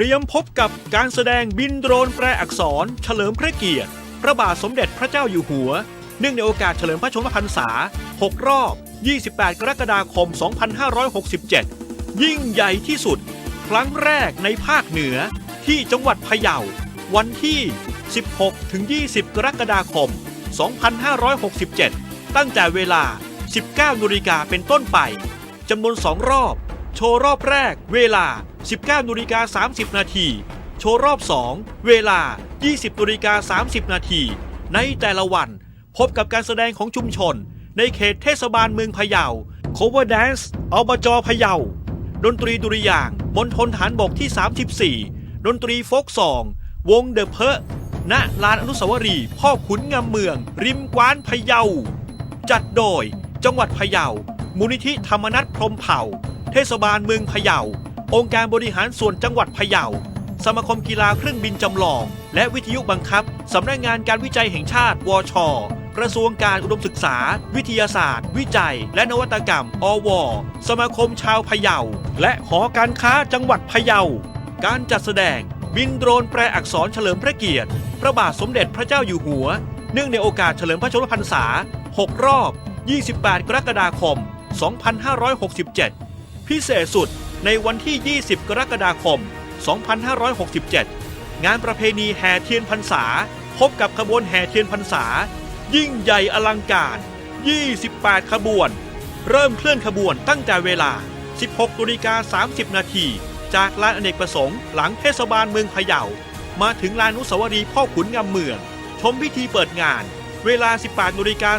รียมพบกับการแสดงบินโดรนแปลอักษร เฉลิมพระเกียรติ พระบาทสมเด็จพระเจ้าอยู่หัว เนื่องในโอกาสเฉลิมพระชนมพรรษา 6 รอบ 28 กรกฎาคม 2567 ยิ่งใหญ่ที่สุด ครั้งแรกในภาคเหนือที่จังหวัดพะเยา วันที่ 16-20 กรกฎาคม 2567 ตั้งแต่เวลา 19นาฬิกาเป็นต้นไปจำนวน 2 รอบ โชว์รอบแรก เวลา 19นาฬิกา30 นาที โชว์รอบ 2 เวลา 20นาฬิกา30 นาที ในแต่ละวันพบกับการแสดงของชุมชน ในเขตเทศบาลเมืองพะเยา Cover Dance อบจพะเยา ดนตรีดุริยางมณฑลฐานบกที่ 34 ดนตรีโฟกซอง วงเดอะเพอะณลานอนุสาวรีย์พ่อขุนงามเมือง ริมกว้านพะเยา จัดโดยจังหวัดพะเยา มูลนิธิธรรมนัฐพรมเผ่า เทศบาลเมืองพะเยา องค์การบริหารส่วนจังหวัดพะเยา สมาคมกีฬาเครื่องบินจำลอง และวิทยุบังคับ สำนักงานการวิจัยแห่งชาติ วช กระทรวงการอุดมศึกษา วิทยาศาสตร์ วิจัย และนวัตกรรม อว สมาคมชาวพะเยา และหอการค้าจังหวัดพะเยา การจัดแสดงบินโดรนแปลอักษรเฉลิมพระเกียรติ พระบาทสมเด็จพระเจ้าอยู่หัว เนื่องในโอกาสเฉลิมพระชนมพรรษา 6 รอบ 28 กรกฎาคม 2567 พิเศษสุดในวันที่ 20 กรกฎาคม 2567 งานประเพณีแห่เทียนพรรษา พบกับขบวนแห่เทียนพรรษา ยิ่งใหญ่อลังการ 28 ขบวน เริ่มเคลื่อนขบวนตั้งแต่เวลา 16นาฬิกา30 นาที จากลานอเนกประสงค์หลังเทศบาลเมืองพะเยา มาถึงลานอนุสาวรีย์พ่อขุนงามเมือง ชมพิธีเปิดงาน เวลา 18นาฬิกา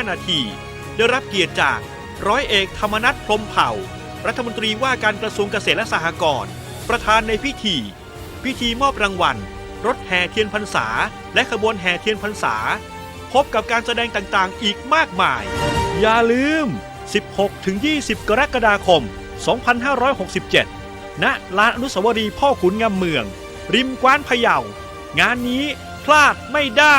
45 นาที ได้รับเกียรติจากร้อยเอกธรรมนัฐพรมเผ่า รัฐมนตรีว่าการกระทรวงเกษตรและสหกรณ์ประธานในพิธี พิธีมอบรางวัล รถแห่เทียนพรรษา และขบวนแห่เทียนพรรษา พบกับการแสดงต่างๆ อีกมากมาย อย่าลืม 16-20 กรกฎาคม 2567 ณ ลานอนุสาวรีย์พ่อขุนงามเมือง ริมกว้านพะเยา งานนี้พลาดไม่ได้